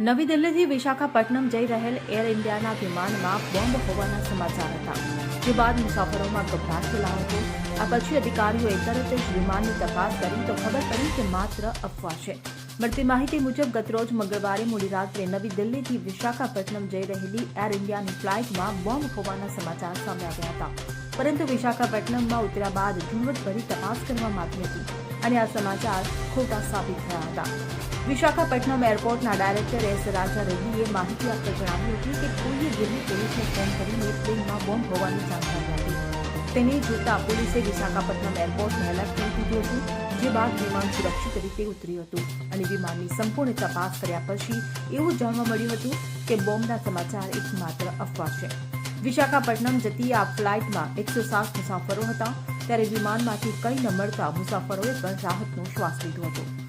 નવી દિલ્હીથી વિશાખાપટ્ટનમ જઈ રહેલ એર ઇન્ડિયાના વિમાનમાં બોમ્બ હોવાના સમાચાર હતા. જે બાદ મુસાફરોમાં ગભરાટ ફેલાયો હતો. આ પછી અધિકારીઓએ તરત જ વિમાનની તપાસ કરી તો ખબર પડી કે માત્ર અફવા છે. મળતી માહિતી મુજબ ગતરોજ મંગળવારે મોડી રાત્રે નવી દિલ્હીથી વિશાખાપટ્ટનમ જઈ રહેલી એર ઇન્ડિયાની ફ્લાઇટમાં બોમ્બ હોવાના સમાચાર સામે આવ્યા હતા. પરંતુ વિશાખાપટ્ટનમમાં ઉતર્યા બાદ ઝીણવટભરી તપાસ કરવામાં આવી હતી અને આ સમાચાર ખોટા સાબિત થયા હતા. વિશાખાપટ્ટનમ એરપોર્ટના ડાયરેક્ટર એસ રાજા રેડ્ડીએ માહિતી આપતા જણાવ્યું હતું કે કોઈએ દિલ્હી પોલીસને ફોન કરીને પ્લેનમાં બોમ્બ હોવાની જાણકારી આપી. તેને જોતા પોલીસે વિશાખાપટ્ટનમ એરપોર્ટને એલર્ટ કરી દીધું હતું, જે બાદ વિમાન સુરક્ષિત રીતે ઉતર્યું હતું અને વિમાનની સંપૂર્ણ તપાસ કર્યા પછી એવું જાણવા મળ્યું હતું કે બોમ્બના સમાચાર એકમાત્ર અફવા છે. વિશાખાપટ્ટનમ જતી આ ફ્લાઇટમાં એકસો સાત મુસાફરો હતા, ત્યારે વિમાનમાંથી કંઈ ન મળતા મુસાફરોએ પણ રાહતનો શ્વાસ લીધો હતો.